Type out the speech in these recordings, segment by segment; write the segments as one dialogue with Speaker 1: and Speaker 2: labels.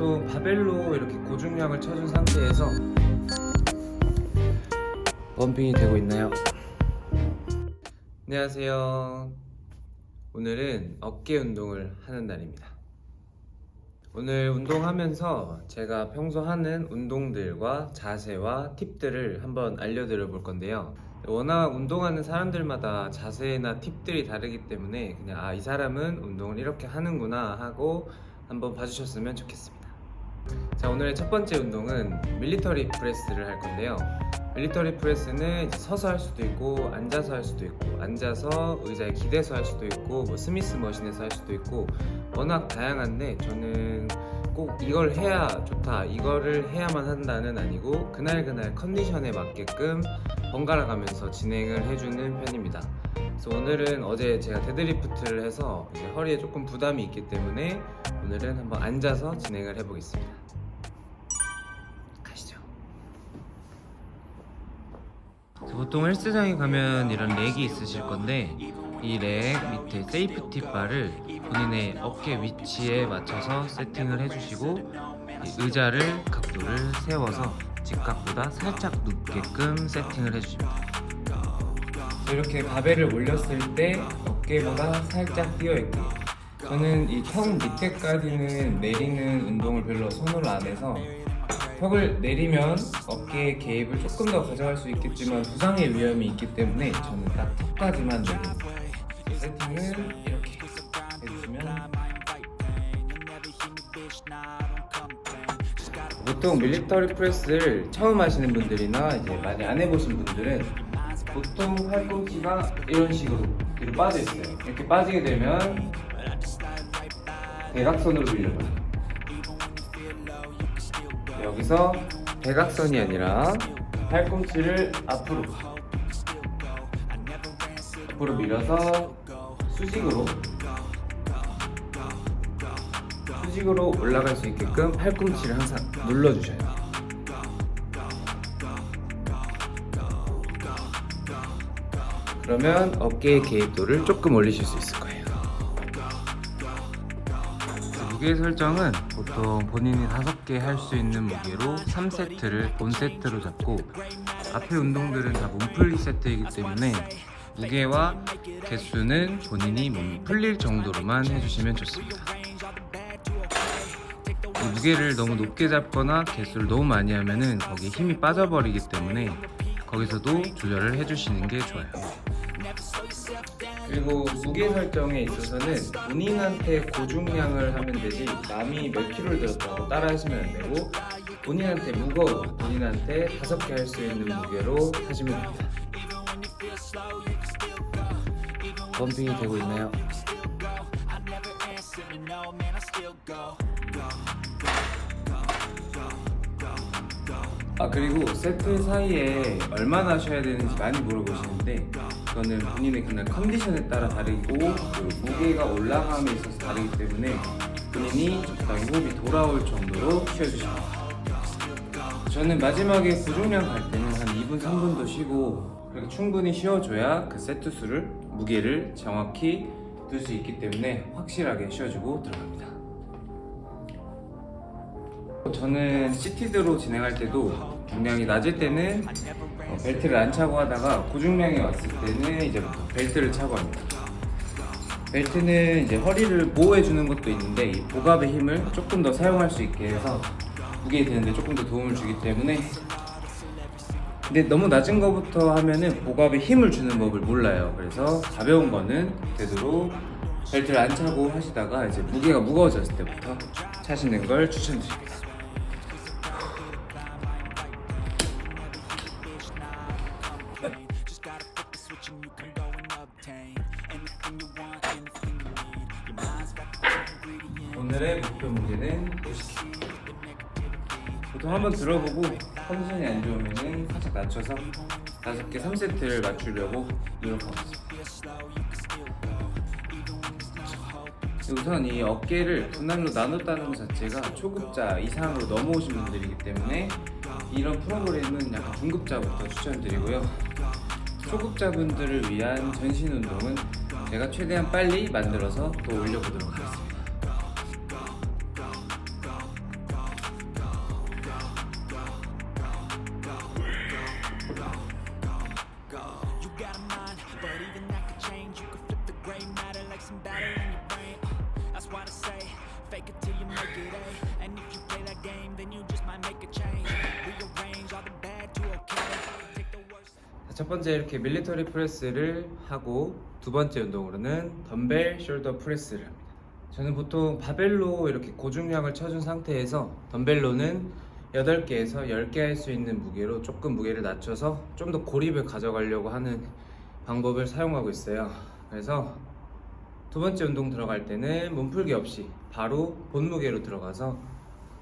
Speaker 1: 보통 바벨로 이렇게 고중량을 쳐준 상태에서 펌핑이 되고 있나요? 안녕하세요. 오늘은 어깨 운동을 하는 날입니다. 오늘 운동하면서 제가 평소 하는 운동들과 자세와 팁들을 한번 알려드려 볼 건데요. 워낙 운동하는 사람들마다 자세나 팁들이 다르기 때문에 그냥 아, 이 사람은 운동을 이렇게 하는구나 하고 한번 봐주셨으면 좋겠습니다. 자, 오늘의 첫 번째 운동은 밀리터리 프레스를 할 건데요. 밀리터리 프레스는 서서 할 수도 있고 앉아서 할 수도 있고 앉아서 의자에 기대서 할 수도 있고 뭐 스미스 머신에서 할 수도 있고 워낙 다양한데 저는 꼭 이걸 해야 좋다 이거를 해야만 한다는 아니고 그날 그날 컨디션에 맞게끔 번갈아 가면서 진행을 해주는 편입니다. 그래서 오늘은 어제 제가 데드리프트를 해서 허리에 조금 부담이 있기 때문에 오늘은 한번 앉아서 진행을 해보겠습니다. 보통 헬스장에 가면 이런 렉이 있으실 건데 이 렉 밑에 세이프티 바를 본인의 어깨 위치에 맞춰서 세팅을 해주시고 이 의자를 각도를 세워서 직각보다 살짝 눕게끔 세팅을 해주십니다. 이렇게 바벨을 올렸을 때 어깨보다 살짝 뛰어있게 저는 이 턱 밑에까지는 내리는 운동을 별로 선호를 안 해서 턱을 내리면 어깨의 개입을 조금 더 가져갈 수 있겠지만 부상의 위험이 있기 때문에 저는 딱 턱까지만 내립니다. 세팅을 이렇게 해주시면 보통 밀리터리 프레스를 처음 하시는 분들이나 이제 많이 안 해보신 분들은 보통 팔꿈치가 이런 식으로 뒤로 빠져 있어요. 이렇게 빠지게 되면 대각선으로 밀려요. 여기서 대각선이 아니라 팔꿈치를 앞으로 앞으로 밀어서 수직으로 수직으로 올라갈 수 있게끔 팔꿈치를 항상 눌러주셔야 돼요. 그러면 어깨의 개입도를 조금 올리실 수 있을 거예요. 무게 설정은 보통 본인이 5개 할 수 있는 무게로 3세트를 본 세트로 잡고 앞에 운동들은 다 몸풀기 세트이기 때문에 무게와 개수는 본인이 몸 풀릴 정도로만 해주시면 좋습니다. 이 무게를 너무 높게 잡거나 개수를 너무 많이 하면은 거기에 힘이 빠져버리기 때문에 거기서도 조절을 해주시는 게 좋아요. 그리고 무게 설정에 있어서는 본인한테 고중량을 하면 되지 남이 몇 킬로를 들었다고 따라 하시면 안 되고 본인한테 무거운 본인한테 다섯 개 할 수 있는 무게로 하시면 됩니다. 펌핑이 되고 있나요? 아 그리고 세트 사이에 얼마나 쉬어야 되는지 많이 물어보시는데 그거는 본인의 그날 컨디션에 따라 다르고 그 무게가 올라감에 있어서 다르기 때문에 본인이 적당히 호흡이 돌아올 정도로 쉬어주시면 됩니다. 저는 마지막에 고중량 갈 때는 한 2분 3분도 쉬고 그렇게 충분히 쉬어줘야 그 세트 수를 무게를 정확히 둘 수 있기 때문에 확실하게 쉬어주고 들어갑니다. 저는 시티드로 진행할 때도 중량이 낮을 때는 어, 벨트를 안 차고 하다가 고중량이 왔을 때는 이제부터 벨트를 차고 합니다. 벨트는 이제 허리를 보호해 주는 것도 있는데 이 복압의 힘을 조금 더 사용할 수 있게 해서 무게 되는데 조금 더 도움을 주기 때문에 근데 너무 낮은 거부터 하면은 복압에 힘을 주는 법을 몰라요. 그래서 가벼운 거는 되도록 벨트를 안 차고 하시다가 이제 무게가 무거워졌을 때부터 차시는 걸 추천드립니다. 오늘의 목표 90kg. 보통 한번 들어보고 컨디션이 안 좋으면은 살짝 낮춰서 다섯 개 3세트를 맞추려고 노력하고 있습니다. 우선 이 어깨를 분할로 나눴다는 것 자체가 초급자 이상으로 넘어오신 분들이기 때문에 이런 프로그램은 약간 중급자부터 추천드리고요. 초급자분들을 위한 전신 운동은 제가 최대한 빨리 만들어서 또 올려보도록 하겠습니다. 첫 번째 이렇게 밀리터리 프레스를 하고 두 번째 운동으로는 덤벨 숄더 프레스를 합니다. 저는 보통 바벨로 이렇게 고중량을 쳐준 상태에서 덤벨로는 8개에서 10개 할 수 있는 무게로 조금 무게를 낮춰서 좀 더 고립을 가져가려고 하는 방법을 사용하고 있어요. 그래서 두 번째 운동 들어갈 때는 몸풀기 없이 바로 본 무게로 들어가서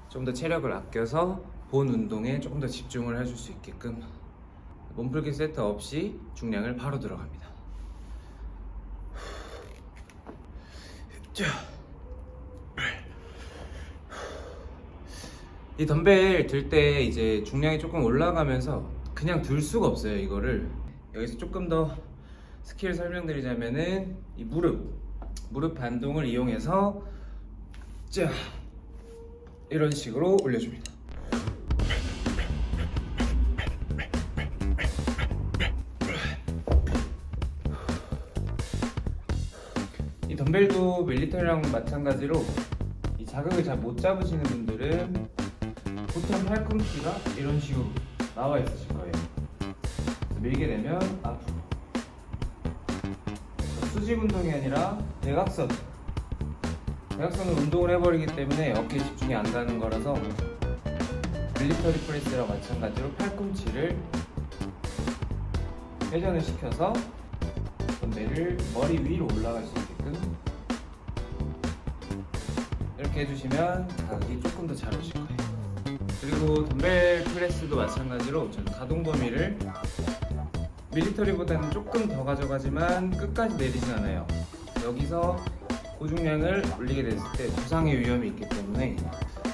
Speaker 1: 좀 더 체력을 아껴서 본 운동에 조금 더 집중을 해줄 수 있게끔 몸풀기 세트 없이 중량을 바로 들어갑니다. 자. 이 덤벨 들 때 이제 중량이 조금 올라가면서 그냥 들 수가 없어요 이거를 여기서 조금 더 스킬 설명드리자면은 이 무릎 무릎 반동을 이용해서 자 이런 식으로 올려줍니다. 이 덤벨도 밀리터리랑 마찬가지로 이 자극을 잘 못 잡으시는 분들은 보통 팔꿈치가 이런 식으로 나와 있으실 거예요. 밀게 되면 앞으로. 수직 운동이 아니라 대각선. 대각선은 운동을 해버리기 때문에 어깨에 집중이 안 가는 거라서 밀리터리 프레스랑 마찬가지로 팔꿈치를 회전을 시켜서 덤벨을 머리 위로 올라갈 수 있게끔 이렇게 해주시면 자극이 조금 더 잘 오실 거예요. 그리고 덤벨 프레스도 마찬가지로 저는 가동 범위를 밀리터리보다는 조금 더 가져가지만 끝까지 내리진 않아요. 여기서 고중량을 올리게 됐을 때 부상의 위험이 있기 때문에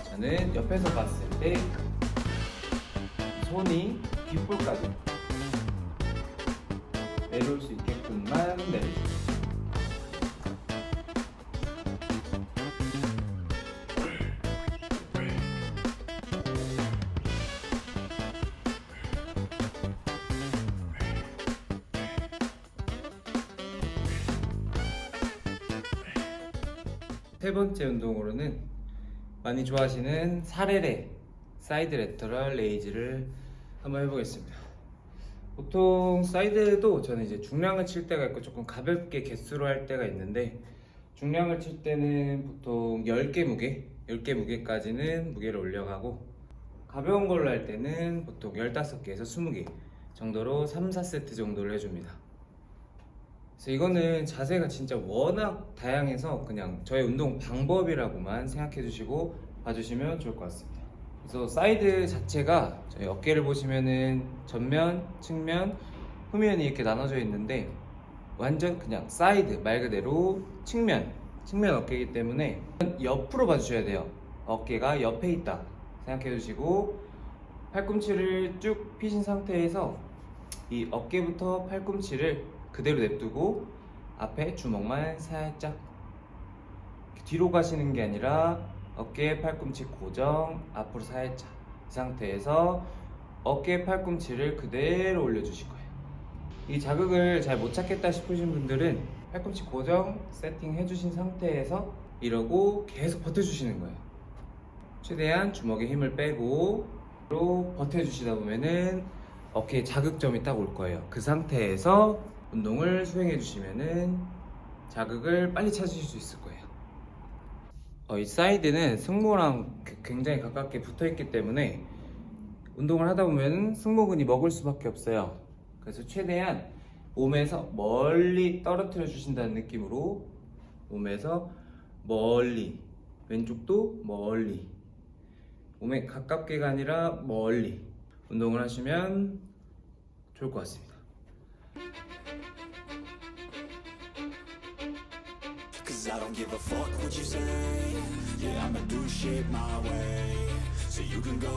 Speaker 1: 저는 옆에서 봤을 때 손이 귓볼까지 내려올 수 있게끔만 내려줍니다. 세 번째 운동으로는 많이 좋아하시는 사레레 사이드 레터럴 레이즈를 한번 해보겠습니다. 보통 사이드도 저는 이제 중량을 칠 때가 있고 조금 가볍게 개수로 할 때가 있는데 중량을 칠 때는 보통 10개 무게, 10개 무게까지는 무게를 올려가고 가벼운 걸로 할 때는 보통 15개에서 20개 정도로 3, 4세트 정도를 해줍니다. 그래서 이거는 자세가 진짜 워낙 다양해서 그냥 저의 운동 방법이라고만 생각해 주시고 봐주시면 좋을 것 같습니다. 그래서 사이드 자체가 저희 어깨를 보시면은 전면, 측면, 후면이 이렇게 나눠져 있는데 완전 그냥 사이드 말 그대로 측면, 측면 어깨이기 때문에 옆으로 봐주셔야 돼요. 어깨가 옆에 있다 생각해 주시고 팔꿈치를 쭉 피신 상태에서 이 어깨부터 팔꿈치를 그대로 냅두고 앞에 주먹만 살짝 뒤로 가시는 게 아니라 어깨 팔꿈치 고정 앞으로 살짝 이 상태에서 어깨 팔꿈치를 그대로 올려주실 거예요. 이 자극을 잘 못 찾겠다 싶으신 분들은 팔꿈치 고정 세팅 해주신 상태에서 이러고 계속 버텨주시는 거예요. 최대한 주먹에 힘을 빼고 로 버텨주시다 보면은 어깨에 자극점이 딱 올 거예요. 그 상태에서 운동을 수행해 주시면은 자극을 빨리 찾으실 수 있을 거예요. 어, 이 사이드는 승모랑 그- 굉장히 가깝게 붙어 있기 때문에 운동을 하다 보면 승모근이 먹을 수밖에 없어요. 그래서 최대한 몸에서 멀리 떨어뜨려 주신다는 느낌으로 몸에서 멀리 왼쪽도 멀리 몸에 가깝게가 아니라 멀리 운동을 하시면 좋을 것 같습니다.
Speaker 2: Cause I don't give a fuck what you say. Yeah, I'ma do shit my way. So you can go.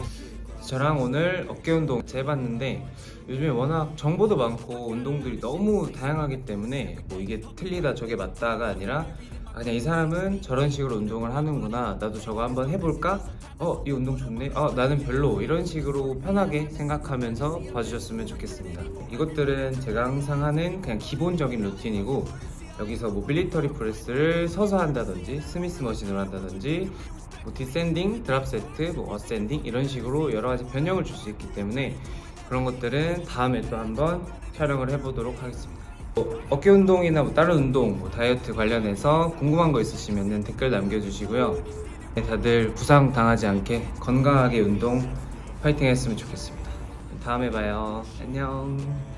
Speaker 1: 저랑 오늘 어깨 운동 재봤는데 요즘에 워낙 정보도 많고 운동들이 너무 다양하기 때문에 뭐 이게 틀리다 저게 맞다가 아니라 아, 그냥 이 사람은 저런 식으로 운동을 하는구나 나도 저거 한번 해볼까? 어 이 운동 좋네 어 나는 별로 이런 식으로 편하게 생각하면서 봐주셨으면 좋겠습니다 이것들은 제가 항상 하는 그냥 기본적인 루틴이고 여기서 뭐 밀리터리 프레스를 서서 한다든지 스미스 머신으로 한다든지 뭐 디센딩, 드랍 세트, 뭐 어센딩 이런 식으로 여러 가지 변형을 줄 수 있기 때문에 그런 것들은 다음에 또 한번 촬영을 해보도록 하겠습니다. 뭐 어깨 운동이나 뭐 다른 운동, 뭐 다이어트 관련해서 궁금한 거 있으시면 댓글 남겨주시고요. 네, 다들 부상 당하지 않게 건강하게 운동 파이팅 했으면 좋겠습니다. 다음에 봐요. 안녕.